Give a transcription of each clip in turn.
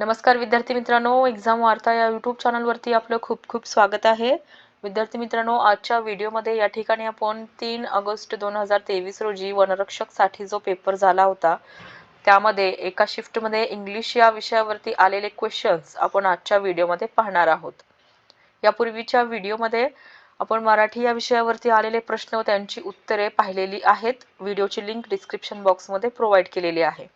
नमस्कार विद्यार्थी मित्रांनो एक्झाम वार्ता या यूट्यूब चॅनलवरती आपलं खूप खूप स्वागत आहे. विद्यार्थी मित्रांनो आजच्या व्हिडिओमध्ये या ठिकाणी आपण तीन ऑगस्ट दोन हजार तेवीस रोजी वनरक्षकसाठी जो पेपर झाला होता त्यामध्ये एका शिफ्टमध्ये इंग्लिश या विषयावरती आलेले क्वेश्चन्स आपण आजच्या व्हिडिओमध्ये पाहणार आहोत. यापूर्वीच्या व्हिडिओमध्ये आपण मराठी या विषयावरती आलेले प्रश्न व त्यांची उत्तरे पाहिलेली आहेत. व्हिडिओची लिंक डिस्क्रिप्शन बॉक्समध्ये प्रोव्हाइड केलेली आहे.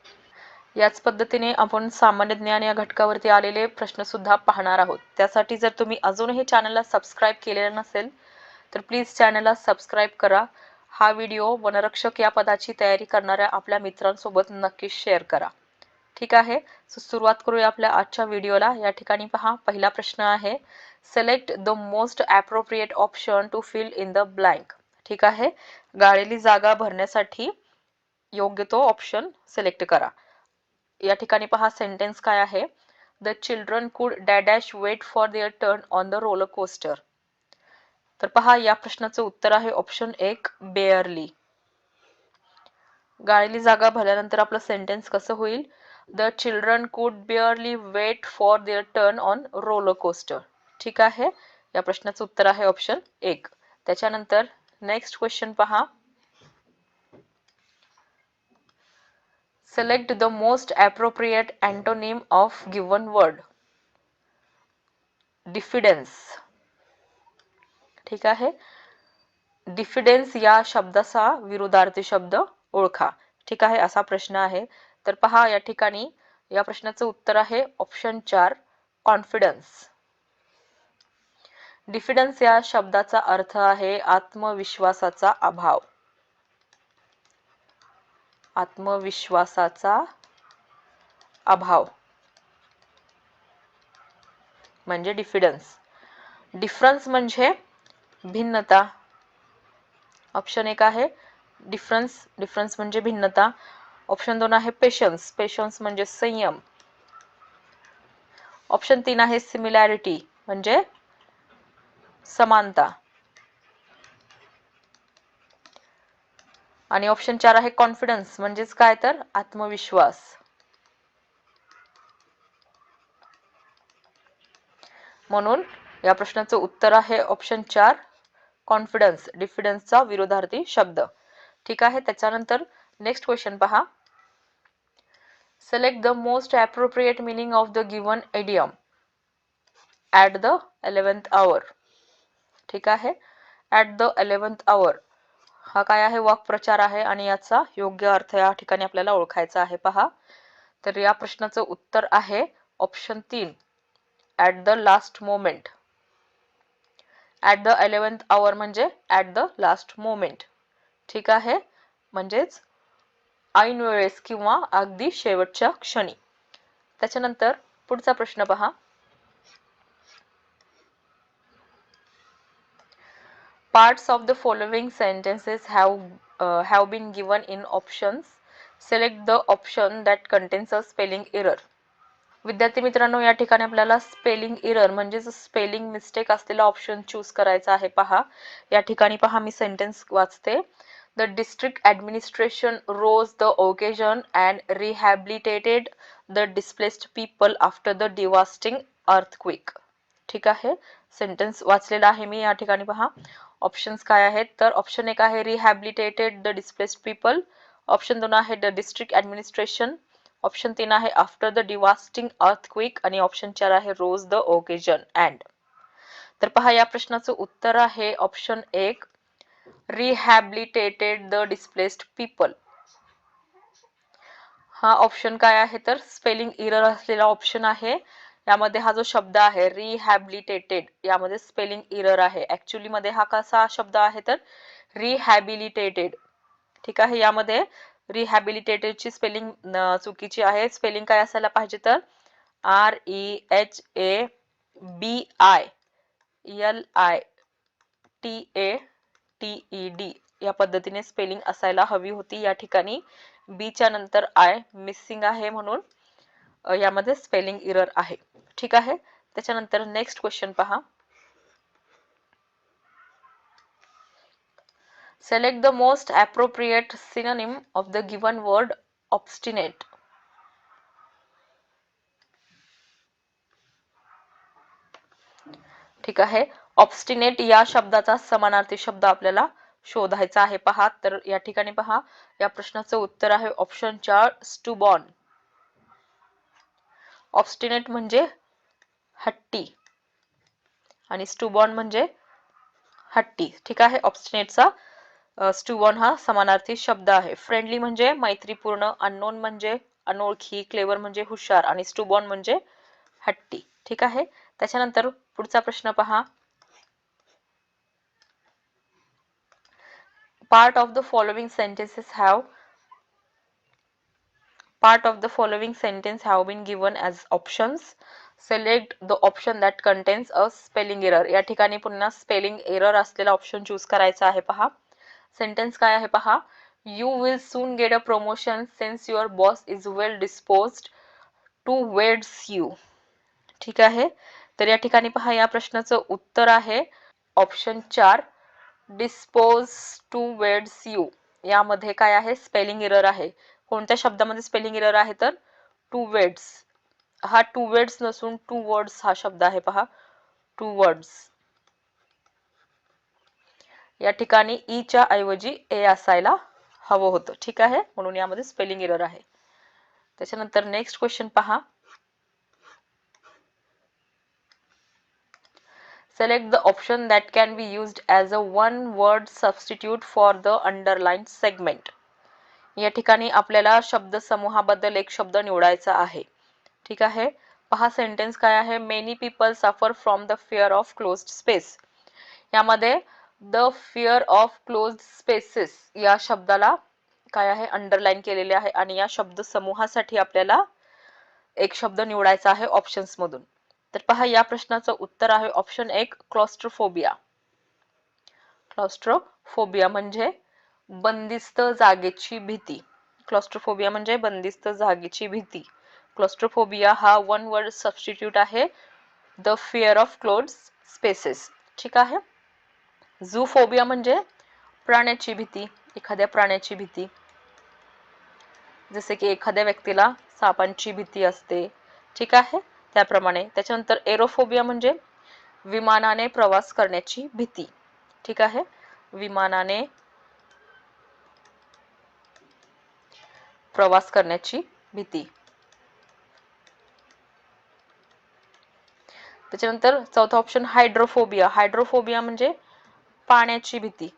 याच पद्धतीने आपण सामान्य ज्ञान या घटकावरती आलेले प्रश्न सुद्धा पाहणार आहोत. त्यासाठी जर तुम्ही अजूनही चॅनलला सबस्क्राईब केलेलं नसेल तर प्लीज चॅनलला सबस्क्राईब करा. हा व्हिडिओ वनरक्षक या पदाची तयारी करणाऱ्या आपल्या मित्रांसोबत नक्कीच शेअर करा. ठीक आहे? सो सुरुवात करूया आपल्या आजच्या व्हिडिओला या ठिकाणी पहा पहिला प्रश्न आहे. Select the most appropriate option to fill in the blank ठीक आहे? गाळलेली जागा भरण्यासाठी योग्य तो ऑप्शन सिलेक्ट करा. या ठिकाणी पहा सेंटेन्स काय आहे? The children could dash wait for their turn on the roller coaster तर पहा या प्रश्नाचं उत्तर आहे ऑप्शन एक बेअरली गाळलेली जागा भरल्यानंतर आपलं सेंटेन्स कसं होईल? The children could barely wait for their turn on roller coaster ठीक आहे? या प्रश्नाचं उत्तर आहे ऑप्शन एक. त्याच्यानंतर नेक्स्ट क्वेश्चन पहा. Select the most appropriate antonym of given word. Diffidence. ठीक आहे? डिफिडेन्स या शब्दाचा विरोधार्थी शब्द ओळखा. ठीक आहे? असा प्रश्न आहे. तर पहा या ठिकाणी या प्रश्नाचं उत्तर आहे ऑप्शन चार कॉन्फिडन्स डिफिडन्स या शब्दाचा अर्थ आहे आत्मविश्वासाचा अभाव. आत्मविश्वासाचा अभाव. म्हणजे डिफिडन्स डिफरन्स म्हणजे भिन्नता. ऑप्शन एक आहे डिफरन्स डिफरन्स म्हणजे भिन्नता. ऑप्शन दोन आहे पेशन्स पेशन्स म्हणजे संयम. ऑप्शन तीन आहे सिमिलॅरिटी म्हणजे समानता. आणि ऑप्शन चार आहे कॉन्फिडन्स म्हणजेच काय तर? आत्मविश्वास. म्हणून या प्रश्नाचं उत्तर आहे ऑप्शन चार कॉन्फिडन्स डिफिडन्सचा विरोधार्थी शब्द. ठीक आहे त्याच्यानंतर नेक्स्ट क्वेश्चन पहा. Select the most appropriate meaning of the given idiom at the eleventh hour ठीक आहे ॲट द एलेवन्थ आवर हा काय आहे? वाक्प्रचार आहे आणि याचा योग्य अर्थ या ठिकाणी आपल्याला ओळखायचा आहे. पहा. तर या प्रश्नाचं उत्तर आहे ऑप्शन तीन. At the last moment at the eleventh hour म्हणजे ॲट द लास्ट मोमेंट ठीक आहे? म्हणजेच ऐन वेळेस किंवा अगदी शेवटच्या क्षणी. त्याच्यानंतर पुढचा प्रश्न पहा. Parts of the following sentences have uh, have been given in options. Select the option that contains a spelling error. विद्यार्थी मित्रांनो या ठिकाणी आपल्याला स्पेलिंग इरर म्हणजेच स्पेलिंग मिस्टेक असलेला ऑप्शन चूज करायचा आहे पहा या ठिकाणी पहा मी सेंटेन्स वाचते the district administration rose the occasion and rehabilitated the displaced people after the devastating earthquake ठीक आहे. सेंटेन्स वाचलेला आहे मी या ठिकाणी पहा. ऑप्शन्स काय आहेत? तर ऑप्शन एक आहे rehabilitated the displaced people option दोन आहे द डिस्ट्रिक्ट ॲडमिनिस्ट्रेशन ऑप्शन तीन आहे आफ्टर द डिवास्टिंग क्विक आणि ऑप्शन चार आहे रोज द ओकेजन अँड तर पहा या प्रश्नाचं उत्तर आहे ऑप्शन एक रिहॅबिलिटेटेड द डिस्प्लेस्ड पीपल हा ऑप्शन काय आहे? तर स्पेलिंग इरर असलेला ऑप्शन आहे. यामध्ये हा जो शब्द आहे रिहॅबिलिटेटेड यामध्ये स्पेलिंग इरर आहे. ऍक्च्युली मध्ये हा कसा शब्द आहे तर रिहॅबिलिटेटेड ठीक आहे? यामध्ये रिहॅबिलिटेटेडची स्पेलिंग चुकीची आहे. स्पेलिंग काय असायला पाहिजे तर R E H A B I L I T A T E D या पद्धतीने स्पेलिंग असायला हवी होती. या ठिकाणी बीच्या नंतर आय मिसिंग आहे म्हणून यामध्ये स्पेलिंग इरर आहे. ठीक आहे? त्याच्यानंतर नेक्स्ट क्वेश्चन पहा. Select the most appropriate synonym of the given word obstinate ठीक आहे? ऑब्स्टिनेट या शब्दाचा समानार्थी शब्द आपल्याला शोधायचा आहे. पहा तर या ठिकाणी पहा. या प्रश्नाचं उत्तर आहे ऑप्शन चार स्टुबॉन ऑब्स्टिनेट म्हणजे हट्टी. आणि स्टुबॉन म्हणजे हट्टी. ठीक आहे? ऑब्स्टिनेटचा स्टुबॉन हा समानार्थी शब्द आहे. फ्रेंडली म्हणजे मैत्रीपूर्ण अननोन म्हणजे अनोळखी क्लेवर म्हणजे हुशार आणि स्टुबॉन म्हणजे हट्टी. ठीक आहे? त्याच्यानंतर पुढचा प्रश्न पहा. Part of the following sentences have part of the following sentence have been given as options. Select the option that contains a spelling error. या ठिकाणी पुन्हा स्पेलिंग एरर असलेला ऑप्शन चूज करायचा आहे पहा. सेंटेन्स काय आहे पहा? You will soon get a promotion since your boss is well dispose to weds you ठीक आहे? तर या ठिकाणी पहा या प्रश्नाचं उत्तर आहे. ऑप्शन चार डिस्पोज टू वेड्स यू यामध्ये काय आहे? स्पेलिंग एरर आहे. कोणत्या शब्दामध्ये स्पेलिंग एरर आहे तर? टू वेड्स हा टू वेड्स नसून टू वर्ड्स हा शब्द आहे पहा. टू वर्ड्स या ठिकाणी e ईच्या ऐवजी ए असायला हवं होतं. ठीक आहे? म्हणून यामध्ये स्पेलिंग एरर आहे. त्याच्यानंतर नेक्स्ट क्वेश्चन पहा. Select the option that can be used as a one word substitute for the underlined segment. या ठिकाणी आपल्याला शब्द समूहाबद्दल एक शब्द निवडायचा आहे. ठीक आहे? पहा सेंटेन्स काय आहे? Many people suffer from the fear of closed space यामध्ये the fear of closed spaces या शब्दाला काय आहे? अंडरलाईन केलेले आहे आणि या शब्द समूहासाठी आपल्याला एक शब्द निवडायचा आहे ऑप्शन्स मधून. तर पहा या प्रश्नाचं उत्तर आहे ऑप्शन एक क्लॉस्ट्रोफोबिया क्लॉस्ट्रोफोबिया म्हणजे बंदिस्त जागेची भीती. क्लॉस्ट्रोफोबिया म्हणजे बंदिस्त जागेची भीती. क्लॉस्ट्रोफोबिया हा वन वर्ड सबस्टिट्यूट आहे. The fear of close spaces. ठीक आहे? झूफोबिया म्हणजे प्राण्याची भीती एखाद्या प्राण्याची भीती. जसे की एखाद्या व्यक्तीला सापांची भीती असते. ठीक आहे? त्याप्रमाणे. त्याच्यानंतर एरोफोबिया म्हणजे विमानाने प्रवास करण्याची भीती. ठीक आहे? विमानाने प्रवास करण्याची भीती. त्याच्यानंतर चौथा ऑप्शन हायड्रोफोबिया हायड्रोफोबिया म्हणजे पाण्याची भीती.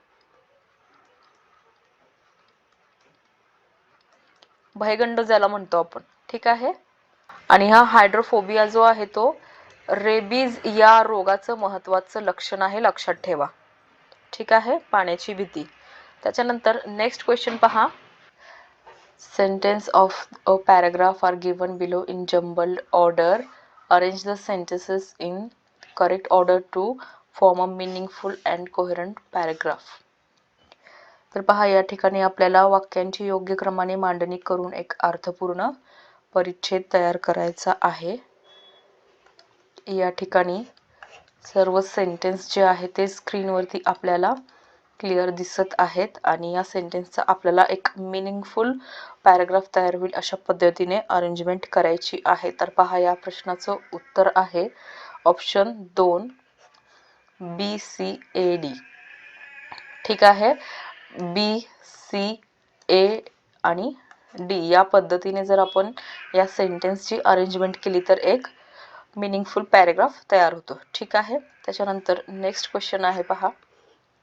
भयगंड ज्याला म्हणतो आपण. ठीक आहे? आणि हा हायड्रोफोबिया जो आहे तो रेबीज या रोगाचं महत्वाचं लक्षण आहे लक्षात ठेवा. ठीक आहे? पाण्याची भीती. त्याच्यानंतर नेक्स्ट क्वेश्चन पहा. Sentence of a paragraph are given below in jumbled order arrange the sentences in correct order to form a meaningful and coherent paragraph तर पहा या ठिकाणी आपल्याला वाक्यांची योग्य क्रमाने मांडणी करून एक अर्थपूर्ण परिच्छेद तयार करायचा आहे. या ठिकाणी सर्व सेंटेन्स जे आहे ते स्क्रीनवरती आपल्याला क्लिअर दिसत आहेत आणि या सेंटेन्सचा आपल्याला एक मिनिंगफुल पॅराग्राफ तयार होईल अशा पद्धतीने अरेंजमेंट करायची आहे. तर पहा या प्रश्नाचं उत्तर आहे. ऑप्शन दोन बी सी ए डी ठीक आहे. बी सी ए आणि डी या पद्धतीने जर आपण या सेंटेन्सची अरेंजमेंट केली तर एक मिनिंगफुल पॅरेग्राफ तयार होतो. ठीक आहे. त्याच्यानंतर नेक्स्ट क्वेश्चन आहे पहा.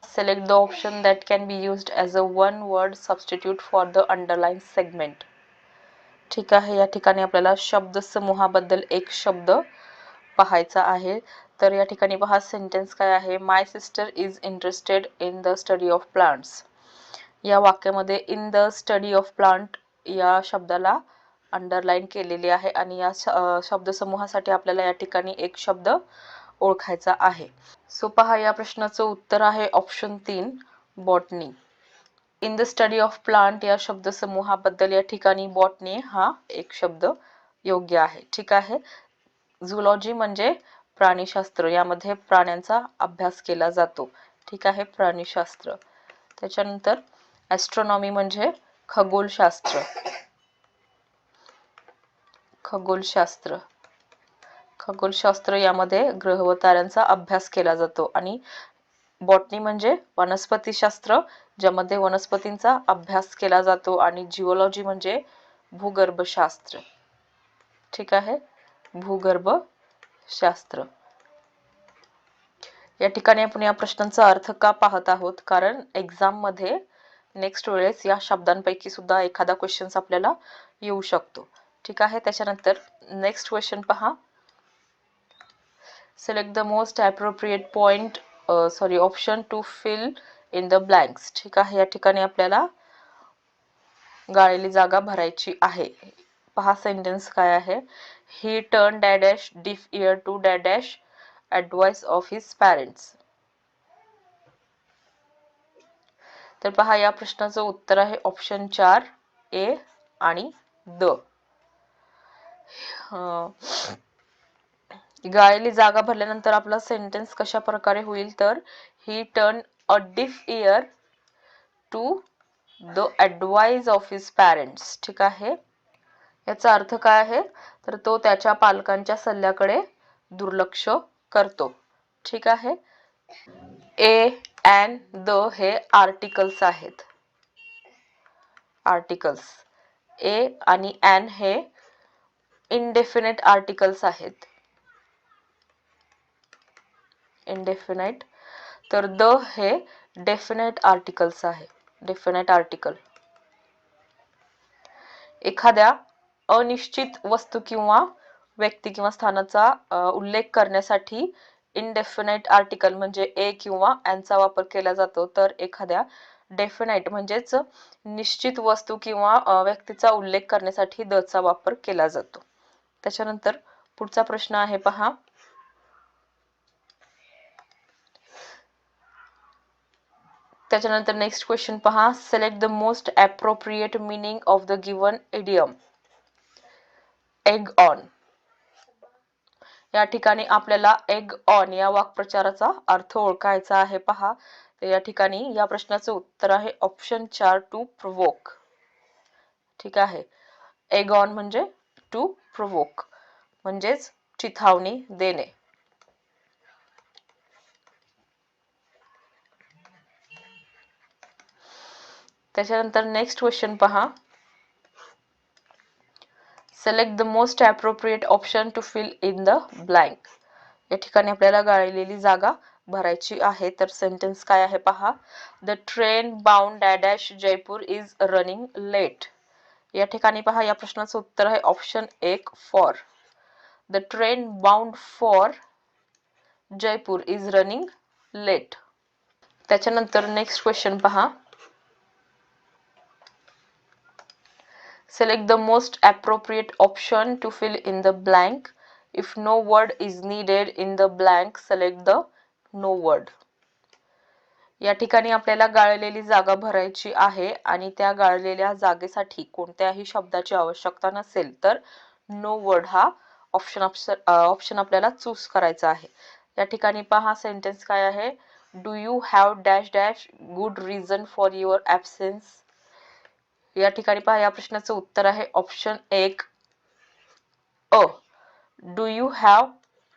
Select the option that can be used as a one word substitute for the underline segment ठीक आहे या ठिकाणी आपल्याला शब्द समूहाबद्दल एक शब्द पाहायचा आहे. तर या ठिकाणी पहा सेंटेन्स काय आहे? My sister is interested in the study of plants या वाक्यामध्ये in the study of plant या शब्दाला अंडरलाईन केलेली आहे आणि या शब्दसमूहासाठी आपल्याला या ठिकाणी एक शब्द ओळखायचा आहे. सो पहा या प्रश्नाचं उत्तर आहे ऑप्शन तीन botany in the study of plant या शब्दसमूहाबद्दल या ठिकाणी बॉटनी हा एक शब्द योग्य आहे. ठीक आहे? झुलॉजी म्हणजे प्राणीशास्त्र यामध्ये प्राण्यांचा अभ्यास केला जातो. ठीक आहे? प्राणीशास्त्र. त्याच्यानंतर ॲस्ट्रॉनॉमी म्हणजे खगोलशास्त्र. खगोलशास्त्र. खगोलशास्त्र यामध्ये ग्रह व ताऱ्यांचा अभ्यास केला जातो. आणि बॉटनी म्हणजे वनस्पतीशास्त्र ज्यामध्ये वनस्पतींचा अभ्यास केला जातो आणि जिओलॉजी म्हणजे भूगर्भशास्त्र ठीक आहे? भूगर्भशास्त्र या ठिकाणी आपण या प्रश्नांचा अर्थ का पाहत आहोत? कारण एक्झाममध्ये नेक्स्ट वेळेस या शब्दांपैकी सुद्धा एखादा क्वेश्चन आपल्याला येऊ शकतो. ठीक आहे? त्याच्यानंतर नेक्स्ट क्वेश्चन पहा. Select the most appropriate point sorry option to fill in the blanks ठीक आहे? या ठिकाणी आपल्याला गाळलेली जागा भरायची आहे. पहा सेंटेन्स काय आहे. He turn dash deaf ear to dash advice of his parents तर पहा या प्रश्नाचं उत्तर आहे ऑप्शन चार ए आणि द. गाळलेली जागा भरल्यानंतर आपला सेंटेन्स कशा प्रकारे होईल तर he turn a deaf ear to the advice of his parents ठीक आहे? याचा अर्थ काय आहे? तर तो त्याच्या पालकांच्या सल्ल्याकडे दुर्लक्ष करतो. ठीक आहे? ए अँड द हे आर्टिकल्स आहेत. आर्टिकल्स ए आणि अँड हे इनडेफिनेट आर्टिकल्स आहेत. इनडेफिनेट तर द हे डेफिनेट आर्टिकल्स आहे. डेफिनेट आर्टिकल एखाद्या अनिश्चित वस्तू किंवा व्यक्ती किंवा स्थानाचा उल्लेख करण्यासाठी इनडेफिनेट आर्टिकल म्हणजे ए किंवा चा वापर केला जातो. तर एखाद्या डेफिनाईट म्हणजेच निश्चित वस्तू किंवा व्यक्तीचा उल्लेख करण्यासाठी द चा वापर केला जातो. त्याच्यानंतर पुढचा प्रश्न आहे पहा. त्याच्यानंतर नेक्स्ट क्वेश्चन पहा. Select the most appropriate meaning of the given idiom egg on या ठिकाणी आपल्याला एग ऑन या वाक्प्रचाराचा अर्थ ओळखायचा आहे पहा. या ठिकाणी या प्रश्नाचं उत्तर आहे ऑप्शन चार टू प्रोवोक ठीक आहे. एग ऑन म्हणजे टू प्रोवोक म्हणजेच चिथावणी देणे. त्याच्यानंतर नेक्स्ट क्वेश्चन पहा. Select the most appropriate option to fill in the blank या ठिकाणी आपल्याला गाळलेली जागा भरायची आहे. तर सेंटेन्स काय आहे पहा. The train bound dash Jaipur is running late या ठिकाणी पहा या प्रश्नाचं उत्तर आहे ऑप्शन एक for the train bound for Jaipur is running late त्याच्यानंतर नेक्स्ट क्वेश्चन पहा. Select the most appropriate option to fill in the blank. If no word is needed in the blank, select the no word. या ठिकाणी आपल्याला गाळलेली जागा भरायची आहे आणि त्या गाळलेल्या जागेसाठी कोणत्याही शब्दाची आवश्यकता नसेल तर नो वर्ड हा ऑप्शन ऑप्शन आपल्याला चूज करायचा आहे या ठिकाणी पहा सेंटेन्स काय आहे do you have dash dash good reason for your absence या ठिकाणी पहा या प्रश्नाचं उत्तर आहे ऑप्शन एक. A do you have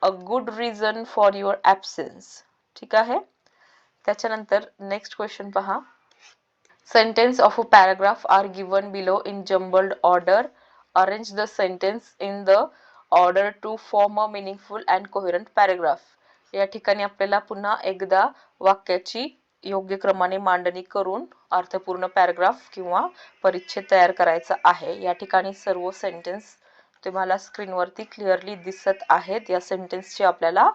a good reason for your absence ठीक आहे? त्याच्यानंतर नेक्स्ट क्वेश्चन पहा. Sentence of a paragraph are given below in jumbled order arrange the sentence in the order to form a meaningful and coherent paragraph या ठिकाणी आपल्याला पुन्हा एकदा वाक्याची योग्य क्रमाने मांडणी करून अर्थपूर्ण पॅराग्राफ किंवा परिच्छेद तयार करायचा आहे. या ठिकाणी सर्व सेंटेन्स तुम्हाला स्क्रीनवरती क्लिअरली दिसत आहेत. या सेंटेन्सची आपल्याला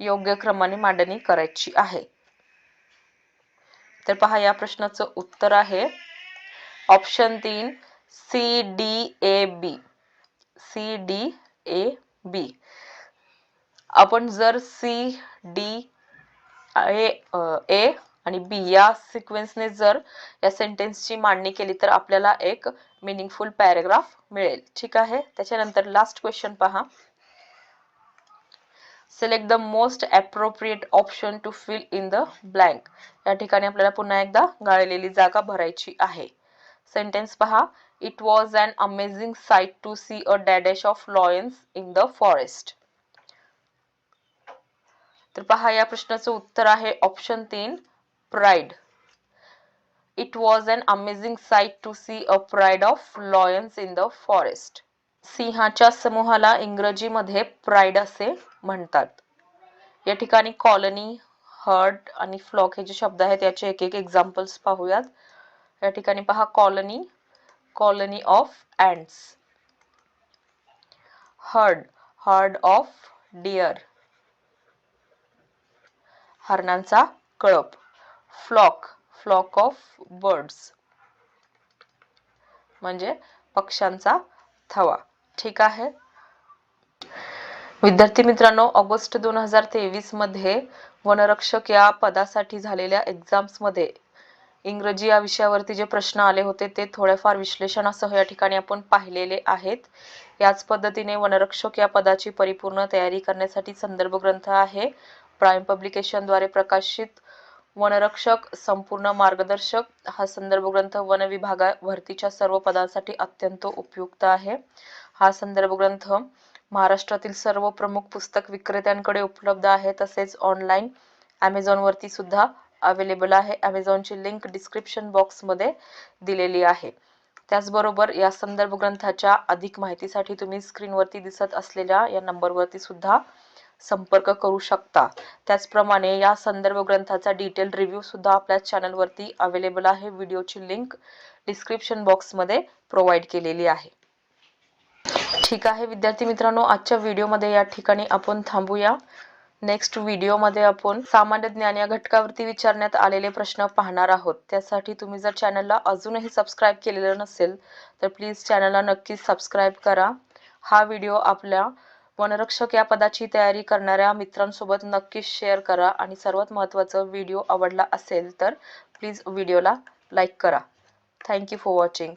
योग्य क्रमाने मांडणी करायची आहे. तर पहा या प्रश्नाचं उत्तर आहे. ऑप्शन तीन C D A B C D A B आपण जर सी डी ए आणि बी या सिक्वेन्सने जर या सेंटेन्सची मांडणी केली तर आपल्याला एक मिनिंगफुल पॅरेग्राफ मिळेल. ठीक आहे? त्याच्यानंतर लास्ट क्वेश्चन पहा. Select the most appropriate option to fill in the blank या ठिकाणी आपल्याला पुन्हा एकदा गाळलेली जागा भरायची आहे. सेंटेन्स पहा. It was an amazing sight to see a dash of lions in the forest तर पहा या प्रश्नाचं उत्तर आहे ऑप्शन तीन. Pride it was an amazing sight to see a pride of lions in the forest सिंहाच्या समूहाला इंग्रजीमध्ये प्राईड असे म्हणतात. या ठिकाणी कॉलनी हर्ड आणि फ्लॉक हे जे शब्द आहेत याचे एक एक एक्झाम्पल्स पाहूयात. या ठिकाणी पहा colony colony of ants herd herd of deer हरणांचा कळप. Flock flock of birds. म्हणजे पक्ष्यांचा थवा. ठीक आहे? विद्यार्थी मित्रांनो ऑगस्ट दोन हजार तेवीसमध्ये वनरक्षक या पदासाठी झालेल्या एक्झाम्समध्ये इंग्रजी या विषयावरती जे प्रश्न आले होते ते थोड्याफार विश्लेषणासह या ठिकाणी आपण पाहिलेले आहेत. याच पद्धतीने वनरक्षक या पदाची परिपूर्ण तयारी करण्यासाठी संदर्भ ग्रंथ आहे. प्राईम पब्लिकेशनद्वारे प्रकाशित वनरक्षक संपूर्ण मार्गदर्शक. हा संदर्भ ग्रंथ वन विभागा भरतीच्या सर्व पदांसाठी अत्यंत उपयुक्त आहे. हा संदर्भ ग्रंथ महाराष्ट्रातील सर्व प्रमुख पुस्तक विक्रेत्यांकडे उपलब्ध आहे तसेच ऑनलाईन ॲमेझॉनवरती सुद्धा अवेलेबल आहे. ॲमेझॉनची लिंक डिस्क्रिप्शन बॉक्समध्ये दिलेली आहे. त्याचबरोबर या संदर्भ ग्रंथाच्या अधिक माहितीसाठी तुम्ही स्क्रीनवरती दिसत असलेल्या या नंबरवरती सुद्धा संपर्क करू शकता. त्याचप्रमाणे या संदर्भ ग्रंथाचा डिटेल रिव्ह्यू सुद्धा आपल्या चॅनलवरती अवेलेबल आहे. व्हिडिओची लिंक डिस्क्रिप्शन बॉक्समध्ये प्रोव्हाइड केलेली आहे. ठीक आहे विद्यार्थी मित्रांनो आजच्या व्हिडिओमध्ये या ठिकाणी आपण थांबूया. नेक्स्ट व्हिडिओमध्ये आपण सामान्य ज्ञान या घटकावरती विचारण्यात आलेले प्रश्न पाहणार आहोत. त्यासाठी तुम्ही जर चॅनलला अजूनही सबस्क्राईब केलेलं नसेल तर प्लीज चॅनलला नक्कीच सबस्क्राईब करा. हा व्हिडिओ आपल्या वनरक्षक या पदाची तयारी करणाऱ्या मित्रांसोबत नक्कीच शेअर करा आणि सर्वात महत्त्वाचं व्हिडिओ आवडला असेल तर प्लीज व्हिडिओला लाईक करा. Thank you for watching